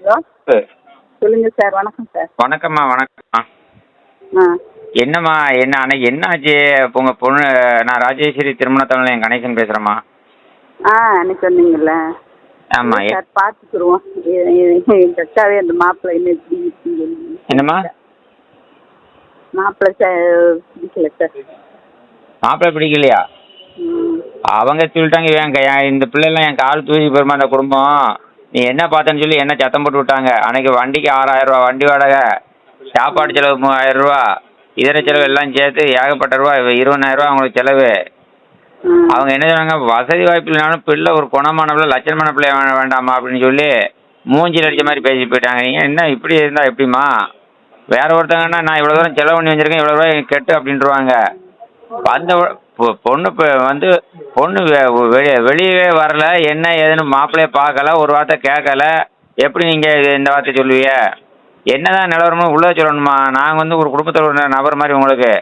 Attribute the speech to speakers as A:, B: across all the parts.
A: Hello. சொல்லுங்க sir. வணக்கம் sir.
B: வணக்கம்மா வணக்கம்மா.
A: ஆ.
B: என்னம்மா என்ன அன்னைக்கு என்னாச்சு உங்கள் பொண்ணு நான் ராஜேஸ்வரி திருமண தமிழ் என் கணேசன் பேசுகிறேம்மா
A: ஆ அன்னைக்கு சொன்னீங்கல்ல.
B: ஆமாம்
A: சார் பார்த்துக்குருவோம் எ- எ- எங்க அக்காவே அந்த மாப்பிள்ளை என்ன இப்படி இப்படின்னு சொல்லி.
B: என்னம்மா?
A: மாப்பிள்ளை சார் பிடிக்கல சார்.
B: மாப்பிள்ளை பிடிக்கலையா? அவங்க சொல்லிட்டாங்க என் இந்த பிள்ளைலாம் என் கால் தூக்கி போயிருமா அந்த குடும்பம். நீ என்ன பார்த்தேன்னு சொல்லி என்ன சத்தம் போட்டு விட்டாங்க? அன்னைக்கு வண்டிக்கு ஆறாயிரம் ரூபா வண்டி வாடகை சாப்பாடு செலவு மூவாயிரம் ரூபா இதர செலவு எல்லாம் சேர்த்து ஏகப்பட்ட ரூபா இருபதாயிரம் ரூபா அவங்களுக்கு செலவு. அவங்க என்ன சொன்னாங்க? வசதி வாய்ப்பு இல்லைனாலும் பிள்ளை ஒரு குணமான பிள்ளை லட்சணமான பிள்ளை வே- வேண்டாமா அப்படின்னு சொல்லி மூஞ்சில் அடிச்ச மாதிரி பேசி போயிட்டாங்க. நீங்கள் என்ன இப்படி இருந்தால் எப்படிம்மா? வேற ஒருத்தங்கன்னா நான் இவ்வளோ தூரம் செலவு பண்ணி வச்சிருக்கேன் இவ்வளோ ரூபாய் கெட்டு அப்படின்ட்டுருவாங்க வந்த பொ- பொண்ணு இப்போ வந்து பொண்ணு வெளியே வெளியவே வரல என்ன ஏதுன்னு மாப்பிள்ளைய பார்க்கல ஒரு வார்த்தை கேட்கல எப்படி நீங்கள் இந்த வார்த்தை சொல்லுவீங்க? என்னதான் நிலவரமோ உள்ளே சொல்லணுமா? நாங்கள் வந்து ஒரு குடும்பத்தில் ஒரு நபர் மாதிரி உங்களுக்கு.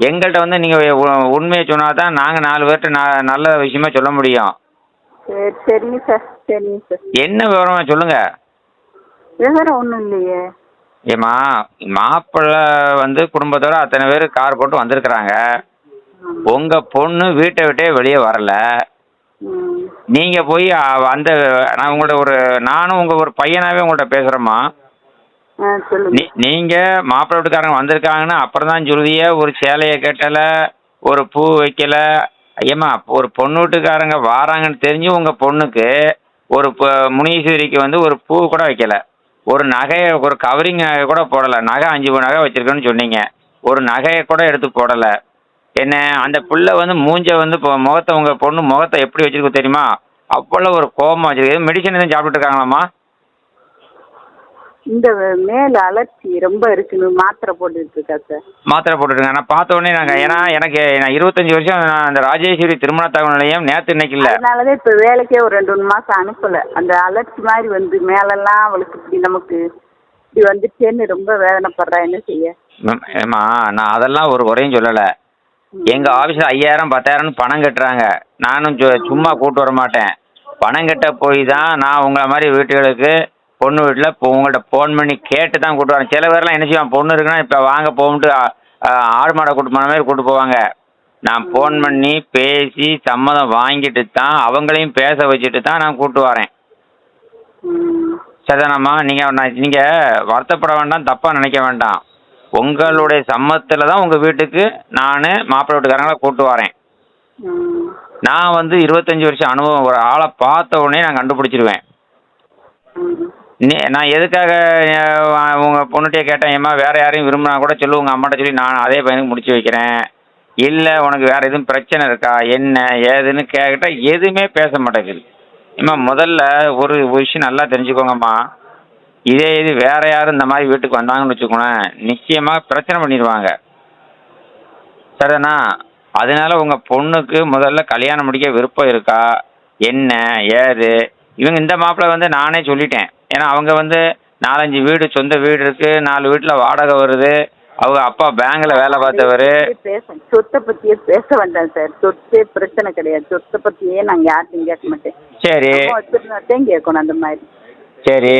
B: எங்கள்கிட்ட வந்து நீங்கள் உண்மையை சொன்னால் தான் நாங்கள் நாலு பேர்கிட்ட ந நல்ல விஷயமா சொல்ல முடியும்.
A: சரி சரிங்க சார் சரிங்க சார்.
B: என்ன விவரமா சொல்லுங்கள்
A: விவரம் ஒன்றும் இல்லையே.
B: ஏம்மா மாப்பிள்ளை வந்து குடும்பத்தோட அத்தனை பேர் கார் போட்டு வந்திருக்கிறாங்க.
A: ம்.
B: உங்கள் பொண்ணு வீட்டை விட்டே வெளியே வரல.
A: ம்
B: நீங்கள் போய் அந்த நான் உங்கள்ட்ட ஒரு நானும் உங்கள் ஒரு பையனாகவே உங்கள்கிட்ட பேசுகிறேம்மா
A: ஆ சொல்லுங்க.
B: நீ நீங்கள் மாப்பிள்ளை வீட்டுக்காரங்க வந்திருக்காங்கன்னு அப்புறம் தான் சொல்லுதிய ஒரு சேலையை கட்டலை ஒரு பூ வைக்கல. ஐயம்மா ஒரு பொண்ணு வீட்டுக்காரங்க வாராங்கன்னு தெரிஞ்சு உங்கள் பொண்ணுக்கு ஒரு முனீஸ்வரிக்கு வந்து ஒரு பூ கூட வைக்கல. ஒரு நகையை ஒரு கவரிங் கூட போடலை. நகை அஞ்சு நகை வச்சிருக்கேன்னு சொன்னீங்க. ஒரு நகையை கூட எடுத்து போடலை. என்ன அந்த புள்ள வந்து மூஞ்ச வந்து இப்போ முகத்தை உங்கள் பொண்ணு முகத்தை எப்படி வச்சிருக்கு தெரியுமா? அவ்வளோ ஒரு கோபமாக வச்சிருக்கு. மெடிசன் எதுவும் சாப்பிட்டுட்டு இருக்காங்களாம்மா?
A: இந்த மேல அலர்ச்சி ரொம்ப இருக்குன்னு மாத்திரை போட்டுட்டு இருக்கா சார்
B: மாத்திரை போட்டுருங்க நான் பார்த்த உடனே நாங்கள் ஏன்னா எனக்கு நான் இருபத்தஞ்சி வருஷம் நான் அந்த ராஜேஸ்வரி திருமண தகவல் நிலையம் நேற்று இன்னைக்கு இல்லை.
A: அதனாலதான் இப்ப வேலைக்கே ஒரு ரெண்டு மூணு மாசம் அனுப்பல. அந்த அலர்ச்சி மாதிரி வந்து மேலெல்லாம் அவளுக்கு இப்படி நமக்கு இப்படி வந்துச்சேன்னு ரொம்ப வேதனைப்படுறா. என்ன செய்ய?
B: ஏம்மா நான் அதெல்லாம் ஒரு குறையும் சொல்லலை. எங்கள் ஆஃபீஸில் ஐயாயிரம் பத்தாயிரம்னு பணம் கட்டுறாங்க. நானும் சு- சும்மா கூட்டு வர மாட்டேன். பணம் கட்ட போய் தான் நான் உங்களை மாதிரி வீட்டுகளுக்கு பொண்ணு வீட்டில் இப்போ உங்கள்கிட்ட ஃபோன் பண்ணி கேட்டு தான் கூட்டு வரேன். சில பேர்லாம் என்ன செய்வான் பொண்ணு இருக்குன்னா இப்போ வாங்க போகும்ட்டு ஆடு மாடை கூட்டு போன மாதிரி கூட்டு போவாங்க. நான் ஃபோன் பண்ணி பேசி சம்மதம் வாங்கிட்டு தான் அவங்களையும் பேச வச்சுட்டு தான் நான் கூட்டு வரேன். சரிதானம்மா நீங்கள் நான் நீங்கள் வருத்தப்பட வேண்டாம் தப்பாக நினைக்க வேண்டாம். உங்களுடைய சம்மத்தில் தான் உங்கள் வீட்டுக்கு நான் மாப்பிள்ளை வீட்டுக்காரங்களை கூட்டு வரேன். நான் வந்து இருபத்தஞ்சி வருஷம் அனுபவம் ஒரு ஆளை பார்த்த உடனே நான் கண்டுபிடிச்சிருவேன் நான் எதுக்காக உங்கள் பொண்ணுகிட்டே கேட்டேன் ஏம்மா வேறு யாரையும் விரும்பினா கூட சொல்லு உங்கள் அம்மாட்ட சொல்லி நான் அதே பையனுக்கு முடிச்சு வைக்கிறேன். இல்லை உனக்கு வேறு எதுவும் பிரச்சனை இருக்கா? என்ன ஏதுன்னு கேட்டால் எதுவுமே பேச மாட்டேங்குது. ஏம்மா முதல்ல ஒரு விஷயம் நல்லா தெரிஞ்சுக்கோங்கம்மா. இதே இது வேற யாரும் இந்த மாதிரி வீட்டுக்கு வந்தாங்கன்னு வச்சுக்கோங்களேன் நிச்சயமாக பிரச்சனை பண்ணிடுவாங்க. சரிதானா? அதனால உங்கள் பொண்ணுக்கு முதல்ல கல்யாணம் முடிக்க விருப்பம் இருக்கா? என்ன ஏது? இவங்க இந்த மாப்பிள்ளை வந்து நானே சொல்லிட்டேன். ஏன்னா அவங்க வந்து நாலஞ்சு வீடு சொந்த வீடு இருக்கு நாலு வீட்டில் வாடகை வருது. அவங்க அப்பா பேங்க்ல வேலை பார்த்தவர்.
A: சொத்தை பத்தியே பேச வேண்டாம் சார். சொத்தே பிரச்சனை கிடையாது. சொத்தை பத்தியே நாங்க யார்ட்டையும் கேட்க மாட்டேன்.
B: சரி.
A: கேட்கணும் அந்த மாதிரி.
B: சரி.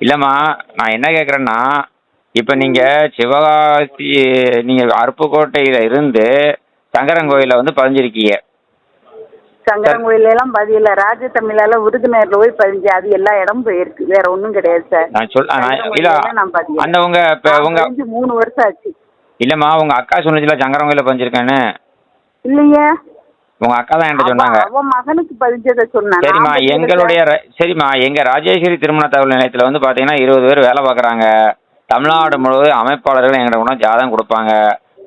B: இல்லைம்மா நான் என்ன கேட்குறேன்னா இப்போ நீங்கள் சிவகாசி நீங்கள் அருப்புக்கோட்டையில் இருந்து சங்கரங்கோயிலில் வந்து பதிஞ்சிருக்கீங்க.
A: சங்கரங்கோயில எல்லாம் பதியில. ராஜ தமிழால விருதுநகர்ல போய் பதிஞ்சு அது எல்லா இடமும் போயிருக்கு. வேற ஒண்ணும் கிடையாது சார்.
B: நான் சொல் இல்லை. அந்த உங்க இப்போ உங்க
A: மூணு வருஷம் ஆச்சு.
B: இல்லைம்மா உங்க அக்கா சொன்னுச்சுல சங்கரங்கோயிலில் பதிஞ்சிருக்கேன்னு.
A: இல்லையே.
B: உங்க அக்கா தான் என்கிட்ட சொன்னாங்க.
A: அவன் மகனுக்கு பதிஞ்சதை சொன்னான்?
B: சரிம்மா எங்களுடைய சரிம்மா எங்க ராஜேஸ்வரி திருமண தகவல் நிலையத்தில் வந்து பார்த்தீங்கன்னா இருபது பேர் வேலை பார்க்குறாங்க தமிழ்நாடு முழுவதும் அமைப்பாளர்கள் எங்கிட்ட கூட ஜாதகம் கொடுப்பாங்க.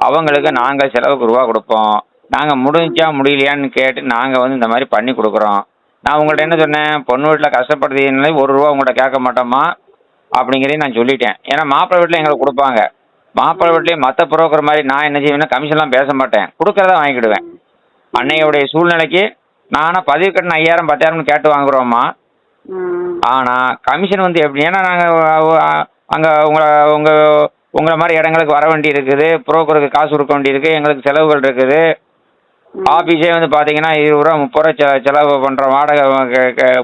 B: அவங்களுக்கு நாங்கள் செலவுக்கு ரூபா கொடுப்போம். நாங்கள் முடிஞ்சா முடியலையான்னு கேட்டு நாங்கள் வந்து இந்த மாதிரி பண்ணி கொடுக்குறோம். நான் உங்கள்கிட்ட என்ன சொன்னேன்? பொண்ணு வீட்டில் கஷ்டப்படுறதுனால ஒரு ரூபா உங்கள்கிட்ட கேட்க மாட்டோமா? அப்படிங்கிறதையும் நான் சொல்லிட்டேன். ஏன்னா மாப்பிள்ளை வீட்டில் எங்களுக்கு கொடுப்பாங்க. மாப்பிள்ளை வீட்லேயும் மற்ற புரோக்கர் மாதிரி நான் என்ன செய்வேன்னா கமிஷன்லாம் பேச மாட்டேன். கொடுக்கறத வாங்கிக்கிடுவேன். அன்னையோடைய சூழ்நிலைக்கு நானா பதிவு கட்டணம் ஐயாயிரம் பத்தாயிரம்னு கேட்டு வாங்குறோம்மா. ஆனால் கமிஷன் வந்து எப்படி ஏன்னா நாங்கள் அங்கே உங்களை உங்கள் உங்களை மாதிரி இடங்களுக்கு வர வேண்டி இருக்குது புரோக்கருக்கு காசு கொடுக்க வேண்டி இருக்குது எங்களுக்கு செலவுகள் இருக்குது. ஆஃபீஸே வந்து பார்த்தீங்கன்னா இருபது ரூபா முப்பது ரூபா செலவு பண்ணுற வாடகை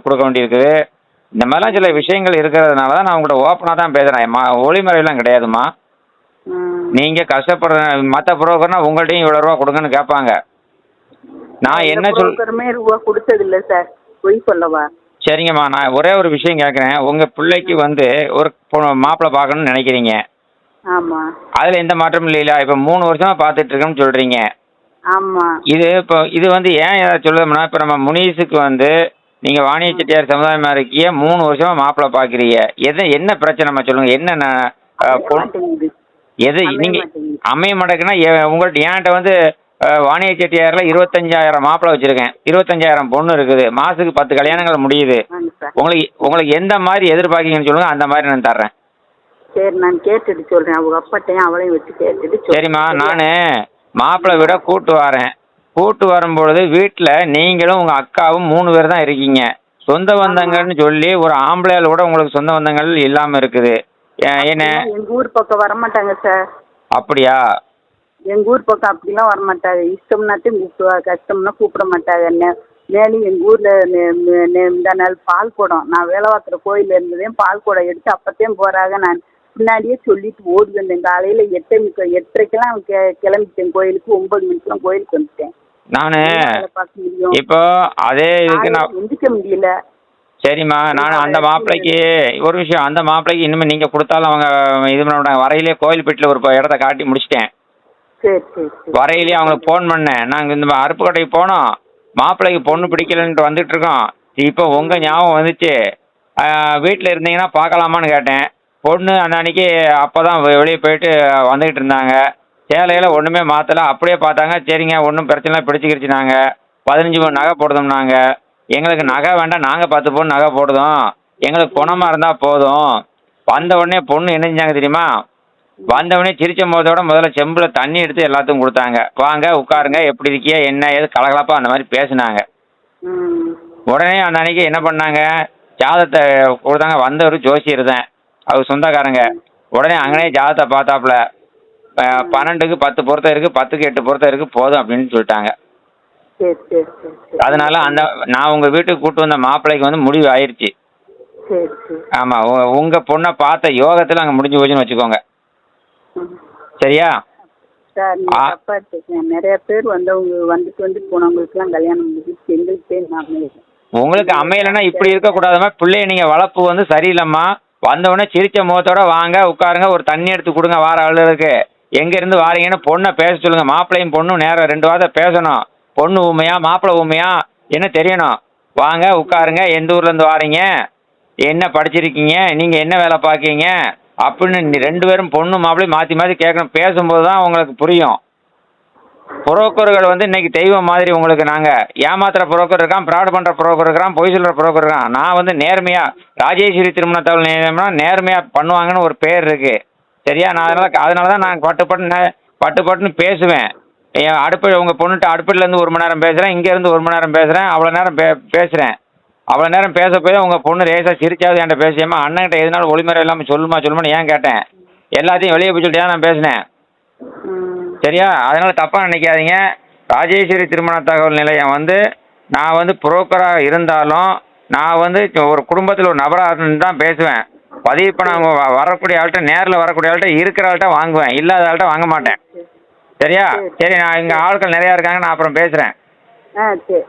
B: கொடுக்க வேண்டி இருக்குது இந்த மாதிரிலாம் சில விஷயங்கள் இருக்கிறதுனால தான் நான் உங்கள்கிட்ட ஓப்பனாக தான் பேசுகிறேன் மா ஒளிமறையெல்லாம் கிடையாதும்மா
A: ம்.
B: நீங்கள் கஷ்டப்படுற மற்ற புரோக்கர்னா உங்கள்கிட்டையும் இவ்வளோ ரூபா கொடுங்கன்னு கேட்பாங்க நான் என்ன சொல்
A: ரூபா கொடுத்ததில்ல சார் பொய் சொல்லவா?
B: சரிங்கம்மா நான் ஒரே ஒரு விஷயம் கேட்குறேன் உங்கள் பிள்ளைக்கு வந்து ஒரு மாப்பிள்ளை பார்க்கணும்னு நினைக்கிறீங்க.
A: ஆமா.
B: அதில் எந்த மாற்றமும் இல்லையா இப்போ மூணு வருஷமாக பார்த்துட்டு இருக்கேன்னு சொல்கிறீங்க
A: ஆமா.
B: இது இப்போ இது வந்து ஏன் ஏதாவது சொல்லுவோம்னா இப்போ நம்ம முனீஸுக்கு வந்து நீங்கள் வாணிய செட்டியார் சமுதாயமாக இருக்கிய மூணு வருஷமாக மாப்பிள்ளை பார்க்குறீங்க. எது என்ன பிரச்சனைமா சொல்லுங்கள் என்னென்ன. எது
A: மாட்டேங்குது.
B: அமைய மாட்டேங்குன்னா உங்கள்ட்ட என்கிட்ட வந்து வாணிய செட்டியாரில் இருபத்தஞ்சாயிரம் மாப்பிள்ளை வச்சுருக்கேன். இருபத்தஞ்சாயிரம் பொண்ணு இருக்குது. மாதத்துக்கு பத்து கல்யாணங்கள் முடியுது. உங்களுக்கு உங்களுக்கு எந்த மாதிரி எதிர்பார்க்கீங்கன்னு சொல்லுங்கள் அந்த மாதிரி நான் தர்றேன்.
A: சரி நான் கேட்டுட்டு அவங்க அப்பாட்டையும் அவளையும் வச்சு கேட்டுட்டு சொல்றேன்.
B: சரிம்மா நான் மாப்பிள்ளை விட கூட்டு வரேன். கூட்டு வரும்பொழுது வீட்டில் நீங்களும் உங்கள் அக்காவும் மூணு பேர் தான் இருக்கீங்க. சொந்த பந்தங்கள்னு சொல்லி ஒரு ஆம்பளையால் கூட உங்களுக்கு சொந்த பந்தங்கள் இல்லாமல் இருக்குது. என்ன?
A: எங்க ஊர் பக்கம் வர மாட்டாங்க சார்.
B: அப்படியா?
A: எங்க ஊர் பக்கம் அப்படிலாம் வர மாட்டாங்க இஷ்டம்னாட்டும் கூப்பிடுவா கஷ்டம்னா கூப்பிட மாட்டாங்க என்ன மேலும் எங்க ஊர்ல நெ- நெ- நெ- இந்த நாள் பால் குடம். நான் வேலை பார்க்குற கோயில்ல இருந்ததே பால் குடம் எடுத்து அப்பத்தையும் போறாங்க. நான் பின்னாடியே சொல்லிட்டு ஓடி வந்தேன். காலையில எட்டே முக்க எட்டரைக்கெல்லாம் கெ- கிளம்பிட்டேன் கோயிலுக்கு. ஒன்பது மணிக்கெல்லாம் கோயிலுக்கு வந்துட்டேன்.
B: நான் இப்போ அதே இதுக்கு நான்
A: காலையில எந்திரிக்க முடியல.
B: சரிம்மா நான் அந்த மாப்பிள்ளைக்கு ஒரு விஷயம் அந்த மாப்பிள்ளைக்கு இனிமேல் நீங்கள் கொடுத்தாலும் அவங்க இது பண்ண மாட்டாங்க. வரையிலே கோயில்பேட்டில் ஒரு இடத்த காட்டி முடிச்சிட்டேன்.
A: சரி சரி சரி.
B: வரையிலேயே அவங்களுக்கு ஃபோன் பண்ணேன். நாங்கள் இந்த அருப்புக்கோட்டைக்கு போனோம். மாப்பிள்ளைக்கு பொண்ணு பிடிக்கலன்ட்டு வந்துட்டு இருக்கோம். இப்போ உங்கள் ஞாபகம் வந்துச்சு. வீட்டில் இருந்தீங்கன்னா பார்க்கலாமான்னு கேட்டேன். பொண்ணு அந்த அன்னைக்கு அப்போ தான் வெளியே போயிட்டு வந்துக்கிட்டு இருந்தாங்க. சேலையில் ஒன்றுமே மாற்றல அப்படியே பார்த்தாங்க. சரிங்க ஒன்றும் பிரச்சனை இல்லை. பிடிச்சிக்கிடுச்சுனாங்க பதினஞ்சு பவுன் நகை போடுதோம்னாங்க எங்களுக்கு நகை வேண்டாம். நாங்கள் பத்து பவுன் நகை போடுதோம். எங்களுக்கு குணமாக இருந்தால் போதும். வந்த உடனே பொண்ணு என்ன செஞ்சாங்க தெரியுமா? வந்தவொடனே சிரிச்ச போதோட முதல்ல செம்புல தண்ணி எடுத்து எல்லாத்துக்கும் கொடுத்தாங்க. வாங்க உட்காருங்க எப்படி இருக்கியா என்ன ஏது கலகலப்பா அந்த மாதிரி பேசுனாங்க. உடனே அந்த அன்னைக்கு என்ன பண்ணாங்க? ஜாதத்தை கொடுத்தாங்க. வந்தவர் ஜோசியர் தான் அவர் சொந்தக்காரங்க. உடனே அங்கனே ஜாதத்தை பார்த்தாப்புல பன்னெண்டுக்கு பத்து பொருத்தம் இருக்குது பத்துக்கு எட்டு பொருத்தம் இருக்குது போதும் அப்படின்னு சொல்லிட்டாங்க. அதனால அந்த நான் உங்கள் வீட்டுக்கு கூட்டு வந்த மாப்பிள்ளைக்கு வந்து முடிவு
A: சரி
B: ஆமாம் உங்கள் பொண்ணை பார்த்த யோகத்தில் அங்கே முடிஞ்சு போச்சுன்னு வச்சுக்கோங்க. சரியா?
A: நீங்க நிறைய பேர் வந்தவங்க வந்துட்டு வந்துட்டு போனவங்களுக்குலாம் கல்யாணம் முடிஞ்சிச்சு எங்களுக்கு பேர் நான்
B: உங்களுக்கு அமையலைன்னா இப்படி இருக்கக்கூடாதும்மா பிள்ளைய நீங்கள் வளர்ப்பு வந்து சரியில்லைம்மா. வந்தவுடனே சிரிச்ச முகத்தோட வாங்க உட்காருங்க. ஒரு தண்ணி எடுத்து கொடுங்க வார ஆளுக்கு எங்கேருந்து வாரீங்கன்னு பொண்ணை பேச சொல்லுங்க. மாப்பிள்ளையும் பொண்ணும் நேரம் ரெண்டு வார்த்தை பேசணும். பொண்ணு ஊமையா மாப்பிள்ளை ஊமையா? என்ன தெரியணும்? வாங்க உட்காருங்க. எந்த ஊர்லேருந்து வாரீங்க? என்ன படிச்சிருக்கீங்க? நீங்கள் என்ன வேலை பார்க்கீங்க அப்படின்னு ரெண்டு பேரும் பொண்ணு மாப்பிள்ளையும் மாற்றி மாற்றி கேட்கணும். பேசும்போது தான் உங்களுக்கு புரியும். புரோக்கர்கள் வந்து இன்னைக்கு தெய்வம் மாதிரி உங்களுக்கு நாங்கள் ஏமாத்துற புரோக்கர் இருக்கான் ஃப்ராட் பண்ணுற புரோக்கர் இருக்கான் பொய் சொல்கிற புரோக்கர் இருக்கான். நான் வந்து நேர்மையாக ராஜேஸ்வரி திருமணத்தவள் நேரம்னா நேர்மையாக பண்ணுவாங்கன்னு ஒரு பேர் இருக்குது சரியா? நான் அதனால் அதனால தான் நான் பட்டுப்பட்டு பட்டுப்பட்டுன்னு பேசுவேன். என் அடுப்பு உங்கள் பொண்ணுகிட்ட அடுப்புலேருந்து ஒரு மணி நேரம் பேசுகிறேன் இங்கேருந்து ஒரு மணி நேரம் பேசுகிறேன் அவ்வளோ நேரம் பே பேசுகிறேன் அவ்வளோ நேரம் பேச போய் உங்கள் பொண்ணு ரேசாக சிரிச்சாவது என்கிட்ட பேசியம்மா. அண்ணன்கிட்ட எதுனாலும் ஒளிமுறை இல்லாமல் சொல்லுமா சொல்லுமான்னு ஏன் கேட்டேன். எல்லாத்தையும் வெளியே போய் சொல்லிட்டு தான் நான் பேசினேன்? சரியா? அதனால் தப்பாக நினைக்காதீங்க. ராஜேஸ்வரி திருமண தகவல் நிலையம் வந்து நான் வந்து புரோக்கராக இருந்தாலும் நான் வந்து ஒரு குடும்பத்தில் ஒரு நபராக தான் பேசுவேன். பதிவு பண்ண வ- வரக்கூடிய ஆள்கிட்ட நேரில் வரக்கூடிய ஆள்கிட்ட இருக்கிற ஆள்கிட்ட வாங்குவேன். இல்லாத ஆள்கிட்ட வாங்க மாட்டேன். சரியா? சரி நான் இங்கே ஆட்கள் நிறையா இருக்காங்க நான் அப்புறம் பேசுகிறேன்
A: ஆ சரி.